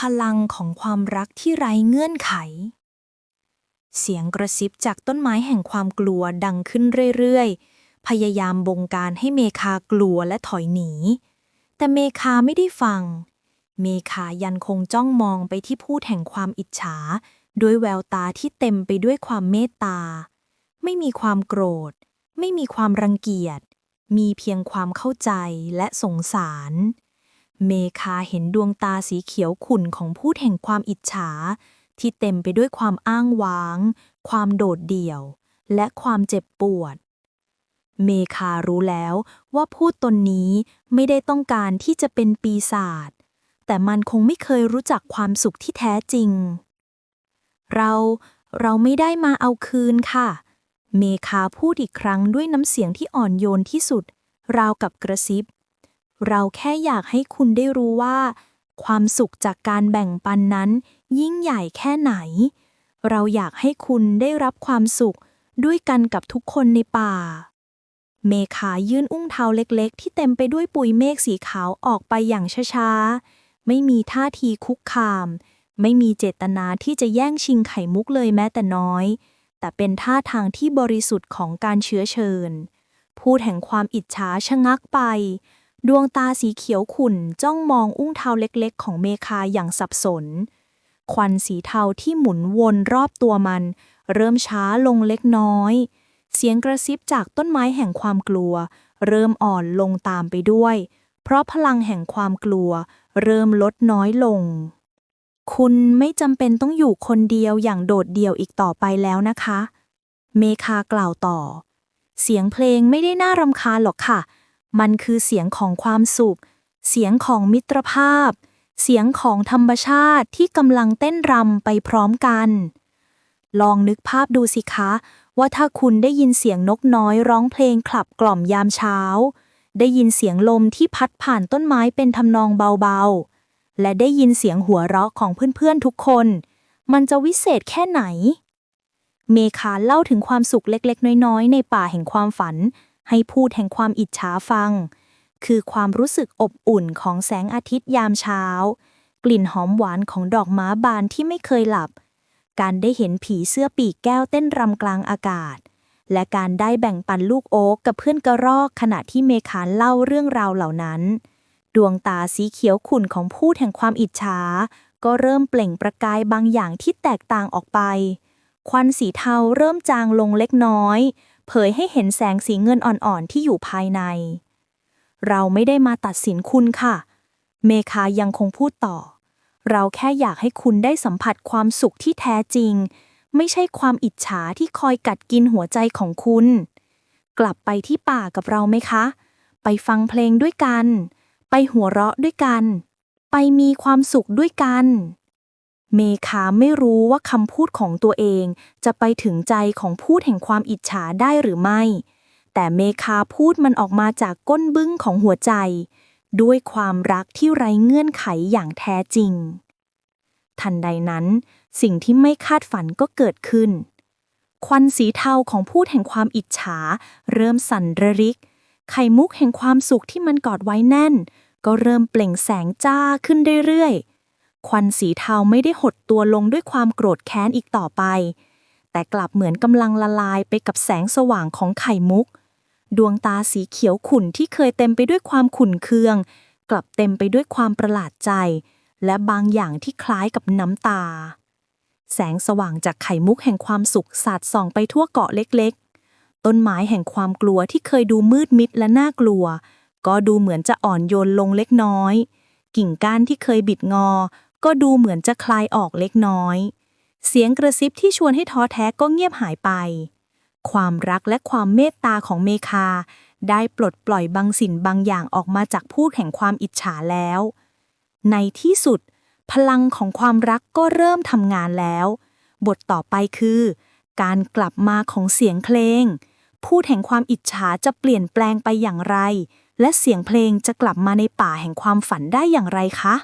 พลังของความรักที่ไร้เงื่อนไข เสียงกระซิบจากต้นไม้แห่งความกลัวดังขึ้นเรื่อยๆ พยายามบงการให้เมคากลัวและถอยหนี แต่เมคาไม่ได้ฟัง เมคายันคงจ้องมองไปที่พูดแห่งความอิจฉา ด้วยแววตาที่เต็มไปด้วยความเมตตา ไม่มีความโกรธ ไม่มีความรังเกียจ มีเพียงความเข้าใจและสงสาร เมคาเห็นดวงตาสีเขียวขุ่นของพูดแห่งความอิจฉา ที่เต็มไปด้วยความอ้างว้าง ความโดดเดี่ยว และความเจ็บปวด เมคารู้แล้วว่าพูดตนนี้ไม่ได้ต้องการที่จะเป็นปีศาจแต่มันคงไม่เคยรู้จักความสุขที่แท้จริง เราเราไม่ได้มาเอาคืนค่ะ เมคาพูดอีกครั้งด้วยน้ำเสียงที่อ่อนโยนที่สุด ราวกับกระซิบ เราแค่อยากให้คุณได้รู้ว่า ความสุขจากการแบ่งปันนั้น ยิ่งใหญ่แค่ไหน เราอยากให้คุณได้รับความสุขด้วยกันกับทุกคนในป่า เมคายื่นอุ้งเท้าเล็กๆ ที่เต็มไปด้วยปุยเมฆสีขาวออกไปอย่างช้าๆ ไม่มีท่าทีคุกคาม ไม่มีเจตนาที่จะแย่งชิงไข่มุกเลยแม้แต่น้อย แต่เป็นท่าทางที่บริสุทธิ์ของการเชื้อเชิญ พูดแห่งความอิจฉาชะงักไป ดวงตาสีเขียวขุ่นจ้องมองอุ้งเท้าเล็กๆ ของเมคาอย่างสับสน ควันสีเทาที่หมุนวนรอบตัวมัน เริ่มช้าลงเล็กน้อย เสียงกระซิบจากต้นไม้แห่งความกลัว เริ่มอ่อนลงตามไปด้วย เพราะพลังแห่งความกลัว เริ่มลดน้อยลง คุณไม่จำเป็นต้องอยู่คนเดียวอย่างโดดเดี่ยวอีกต่อไปแล้วนะคะ เมคากล่าวต่อ เสียงเพลงไม่ได้น่ารำคาญหรอกค่ะ มันคือเสียงของความสุข เสียงของมิตรภาพ เสียงของธรรมชาติที่กำลังเต้นรำไปพร้อมกัน ลองนึกภาพดูสิคะ ว่าถ้าคุณได้ยินเสียงนกน้อยร้องเพลงคลับกล่อมยามเช้า ได้ยินเสียงลมที่พัดผ่านต้นไม้เป็นทำนองเบาๆ และได้ยินเสียงหัวเราะของเพื่อนๆทุกคน มันจะวิเศษแค่ไหน เมคาเล่าถึงความสุขเล็กๆ น้อยๆ ในป่าแห่งความฝัน ให้พูดแห่งความอิจฉาฟัง คือความรู้สึกอบอุ่นของแสงอาทิตย์ยามเช้า กลิ่นหอมหวานของดอกม้าบานที่ไม่เคยหลับ การได้เห็นผีเสื้อปีกแก้วเต้นรำกลางอากาศ และการได้แบ่งปันลูกโอ๊กกับเพื่อนกระรอกขณะที่เมคานเล่าเรื่องราวเหล่านั้น ดวงตาสีเขียวขุ่นของพูดแห่งความอิจฉาก็เริ่มเปล่งประกายบางอย่างที่แตกต่างออกไป ควันสีเทาเริ่มจางลงเล็กน้อย เผยให้เห็นแสงสีเงินอ่อนๆที่อยู่ภายใน เราไม่ได้มาตัดสินคุณค่ะ เมคายังคงพูดต่อ เราแค่อยากให้คุณได้สัมผัสความสุขที่แท้จริง ไม่ใช่ความอิจฉาที่คอยกัดกินหัวใจของคุณ กลับไปที่ป่ากับเราไหมคะ ไปฟังเพลงด้วยกัน ไปหัวเราะด้วยกัน ไปมีความสุขด้วยกัน เมคาไม่รู้ว่าคำพูดของตัวเอง จะไปถึงใจของพูดแห่งความอิจฉาได้หรือไม่ แต่เมคาพูดมันออกมาจากก้นบึ้งของหัวใจ ด้วยความรักที่ไร้เงื่อนไขอย่างแท้จริง ทันใดนั้น สิ่งที่ไม่คาดฝันก็เกิดขึ้น ควันสีเทาของพูดแห่งความอิจฉา เริ่มสั่นระริก ไข่มุกแห่งความสุขที่มันกอดไว้แน่น ก็เริ่มเปล่งแสงจ้าขึ้นเรื่อยๆ ควันสีเทาไม่ได้หดตัวลงด้วยความโกรธแค้นอีกต่อไป แต่กลับเหมือนกำลังละลายไปกับแสงสว่างของไข่มุก ดวงตาสีเขียวขุ่นที่เคยเต็มไปด้วยความขุ่นเคือง กลับเต็มไปด้วยความประหลาดใจ และบางอย่างที่คล้ายกับน้ำตา แสงสว่างจากไข่มุกแห่งความสุขสาดส่องไปทั่วเกาะเล็กๆ ต้นไม้แห่งความกลัวที่เคยดูมืดมิดและน่ากลัว ก็ดูเหมือนจะอ่อนโยนลงเล็กน้อย กิ่งก้านที่เคยบิดงอ ก็ดูเหมือนจะคลายออกเล็กน้อย เสียงกระซิบที่ชวนให้ท้อแท้ก็เงียบหายไป ความรักและความเมตตาของเมคา ได้ปลดปล่อยบางสิ่งบางอย่างออกมาจากพูดแห่งความอิจฉาแล้ว ในที่สุด พลังของความรักก็เริ่มทำงานแล้ว บทต่อไปคือ การกลับมาของเสียงเพลง พูดแห่งความอิจฉาจะเปลี่ยนแปลงไปอย่างไร และเสียงเพลงจะกลับมาในป่าแห่งความฝันได้อย่างไรคะ